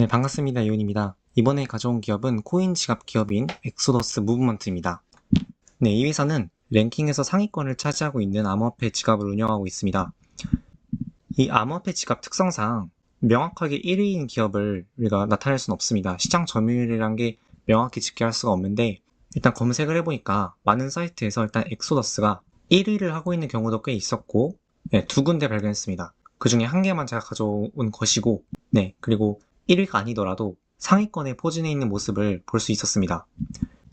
네, 반갑습니다. 이온입니다. 이번에 가져온 기업은 코인 지갑 기업인 엑소더스 무브먼트입니다. 네, 이 회사는 랭킹에서 상위권을 차지하고 있는 암호화폐 지갑을 운영하고 있습니다. 이 암호화폐 지갑 특성상 명확하게 1위인 기업을 우리가 나타낼 수는 없습니다. 시장 점유율이란 게 명확히 집계할 수가 없는데 일단 검색을 해보니까 많은 사이트에서 일단 엑소더스가 1위를 하고 있는 경우도 꽤 있었고 네, 두 군데 발견했습니다. 그 중에 한 개만 제가 가져온 것이고 네, 그리고 1위가 아니더라도 상위권에 포진해 있는 모습을 볼 수 있었습니다.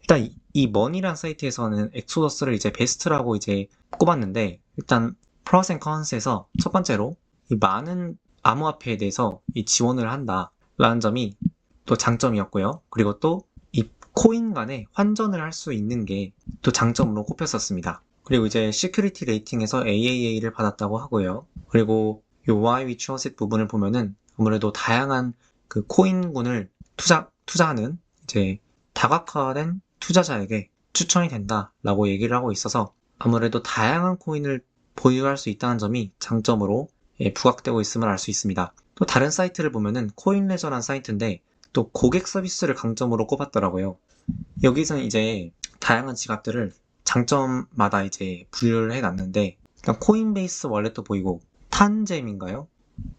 일단 이, 이 머니란 사이트에서는 엑소더스를 이제 베스트라고 이제 꼽았는데 일단 프로스 앤 컨스에서 첫 번째로 이 많은 암호화폐에 대해서 이 지원을 한다라는 점이 또 장점이었고요. 그리고 또 이 코인 간에 환전을 할 수 있는 게 또 장점으로 꼽혔었습니다. 그리고 이제 시큐리티 레이팅에서 AAA를 받았다고 하고요. 그리고 이 Why We Choose It 부분을 보면은 아무래도 다양한 그 코인군을 투자, 투자하는 이제 다각화된 투자자에게 추천이 된다라고 얘기를 하고 있어서 아무래도 다양한 코인을 보유할 수 있다는 점이 장점으로 예, 부각되고 있음을 알 수 있습니다. 또 다른 사이트를 보면은 코인레저란 사이트인데 또 고객 서비스를 강점으로 꼽았더라고요. 여기서는 이제 다양한 지갑들을 장점마다 이제 분류를 해놨는데 일단 코인베이스 월렛도 보이고 탄잼인가요?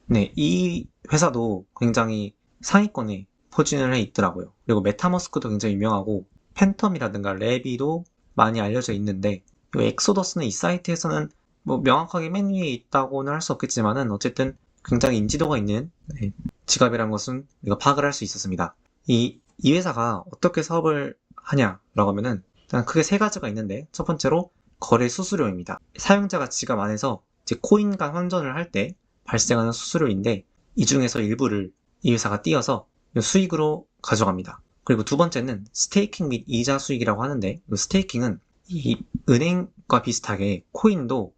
네, 이 회사도 굉장히 상위권에 포진을 해 있더라고요. 그리고 메타머스크도 굉장히 유명하고 팬텀이라든가 레비도 많이 알려져 있는데 이 엑소더스는 이 사이트에서는 뭐 명확하게 맨 위에 있다고는 할 수 없겠지만은 어쨌든 굉장히 인지도가 있는 네, 지갑이라는 것은 우리가 파악을 할 수 있었습니다. 이, 이 회사가 어떻게 사업을 하냐라고 하면은 일단 크게 세 가지가 있는데 첫 번째로 거래 수수료입니다. 사용자가 지갑 안에서 이제 코인 간 환전을 할 때 발생하는 수수료인데 이 중에서 일부를 이 회사가 띄어서 수익으로 가져갑니다. 그리고 두 번째는 스테이킹 및 이자 수익이라고 하는데 이 스테이킹은 이 은행과 비슷하게 코인도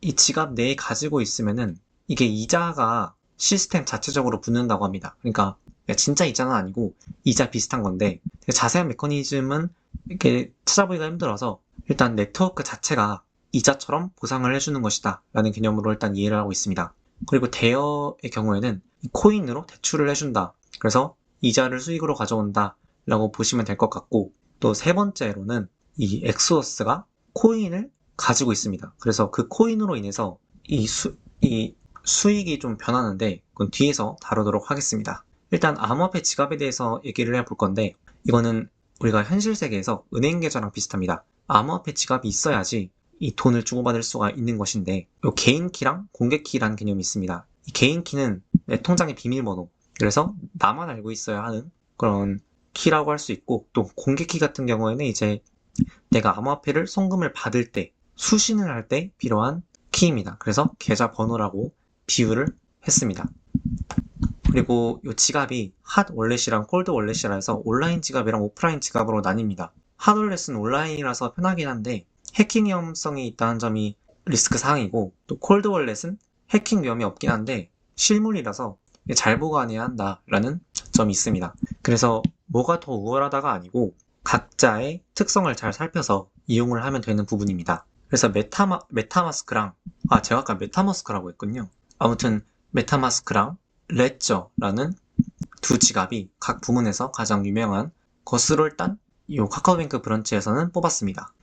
이 지갑 내에 가지고 있으면은 이게 이자가 시스템 자체적으로 붙는다고 합니다. 그러니까 진짜 이자는 아니고 이자 비슷한 건데 자세한 메커니즘은 이렇게 찾아보기가 힘들어서 일단 네트워크 자체가 이자처럼 보상을 해주는 것이다 라는 개념으로 일단 이해를 하고 있습니다. 그리고 대여의 경우에는 코인으로 대출을 해준다. 그래서 이자를 수익으로 가져온다 라고 보시면 될 것 같고 또 세 번째로는 이 엑소더스가 코인을 가지고 있습니다. 그래서 그 코인으로 인해서 이, 수, 이 수익이 좀 변하는데 그건 뒤에서 다루도록 하겠습니다. 일단 암호화폐 지갑에 대해서 얘기를 해볼 건데 이거는 우리가 현실 세계에서 은행 계좌랑 비슷합니다. 암호화폐 지갑이 있어야지 이 돈을 주고받을 수가 있는 것인데 이 개인 키랑 공개 키라는 개념이 있습니다. 이 개인 키는 내 통장의 비밀번호 그래서 나만 알고 있어야 하는 그런 키라고 할 수 있고 또 공개 키 같은 경우에는 이제 내가 암호화폐를 송금을 받을 때 수신을 할 때 필요한 키입니다. 그래서 계좌 번호라고 비유를 했습니다. 그리고 이 지갑이 핫 월렛이랑 콜드 월렛이라 해서 온라인 지갑이랑 오프라인 지갑으로 나뉩니다. 핫 월렛은 온라인이라서 편하긴 한데 해킹 위험성이 있다는 점이 리스크 사항이고 또 콜드 월렛은 해킹 위험이 없긴 한데 실물이라서 잘 보관해야 한다라는 점이 있습니다. 그래서 뭐가 더 우월하다가 아니고 각자의 특성을 잘 살펴서 이용을 하면 되는 부분입니다. 그래서 메타마, 메타마스크랑 아 제가 아까 메타마스크라고 했군요. 아무튼 메타마스크랑 레저라는 두 지갑이 각 부문에서 가장 유명한 일단 이 카카오뱅크 브런치에서는 뽑았습니다.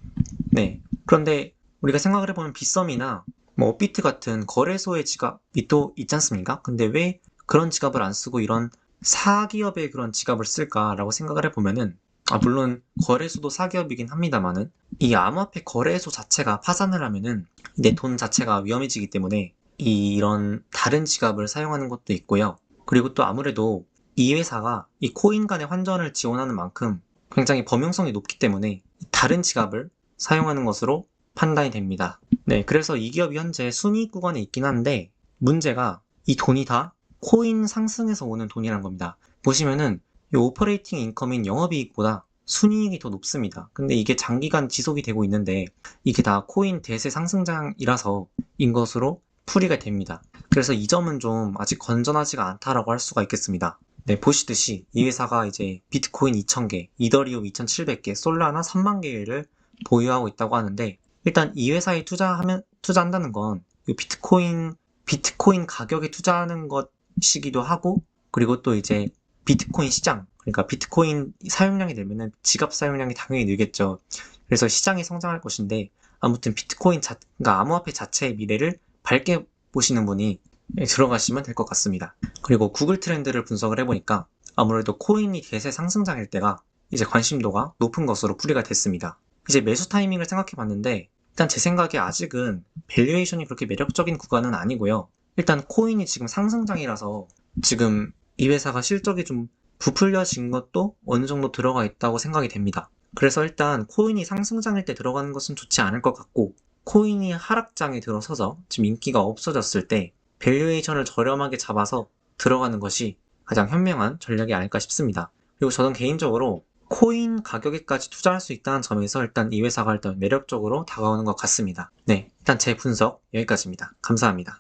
네. 그런데 우리가 생각을 해보면 빗썸이나 뭐 업비트 같은 거래소의 지갑이 또 있지 않습니까? 근데 왜 그런 지갑을 안 쓰고 이런 사기업의 그런 지갑을 쓸까라고 생각을 해보면은 아 물론 거래소도 사기업이긴 합니다만은 이 암호화폐 거래소 자체가 파산을 하면은 내 돈 자체가 위험해지기 때문에 이 이런 다른 지갑을 사용하는 것도 있고요. 그리고 또 아무래도 이 회사가 이 코인 간의 환전을 지원하는 만큼 굉장히 범용성이 높기 때문에 다른 지갑을 사용하는 것으로 판단이 됩니다. 네, 그래서 이 기업이 현재 순이익 구간에 있긴 한데 문제가 이 돈이 다 코인 상승에서 오는 돈이란 겁니다. 보시면은 이 오퍼레이팅 인컴인 영업이익보다 순이익이 더 높습니다. 근데 이게 장기간 지속이 되고 있는데 이게 다 코인 대세 상승장이라서 인 것으로 풀이가 됩니다. 그래서 이 점은 좀 아직 건전하지가 않다라고 할 수가 있겠습니다. 네, 보시듯이 이 회사가 이제 비트코인 2,000개, 이더리움 2,700개, 솔라나 3만 개를 보유하고 있다고 하는데 일단 이 회사에 투자하면 투자한다는 건 비트코인 비트코인 가격에 투자하는 것이기도 하고 그리고 또 이제 비트코인 시장, 그러니까 비트코인 사용량이 늘면은 지갑 사용량이 당연히 늘겠죠. 그래서 시장이 성장할 것인데 아무튼 비트코인 자, 그러니까 암호화폐 자체의 미래를 밝게 보시는 분이 들어가시면 될 것 같습니다. 그리고 구글 트렌드를 분석을 해보니까 아무래도 코인이 대세 상승장일 때가 이제 관심도가 높은 것으로 풀이가 됐습니다. 이제 매수 타이밍을 생각해 봤는데 일단 제 생각에 아직은 밸류에이션이 그렇게 매력적인 구간은 아니고요. 일단 코인이 지금 상승장이라서 지금 이 회사가 실적이 좀 부풀려진 것도 어느 정도 들어가 있다고 생각이 됩니다. 그래서 일단 코인이 상승장일 때 들어가는 것은 좋지 않을 것 같고 코인이 하락장에 들어서서 지금 인기가 없어졌을 때 밸류에이션을 저렴하게 잡아서 들어가는 것이 가장 현명한 전략이 아닐까 싶습니다. 그리고 저는 개인적으로 코인 가격에까지 투자할 수 있다는 점에서 일단 이 회사가 일단 매력적으로 다가오는 것 같습니다. 네, 일단 제 분석 여기까지입니다. 감사합니다.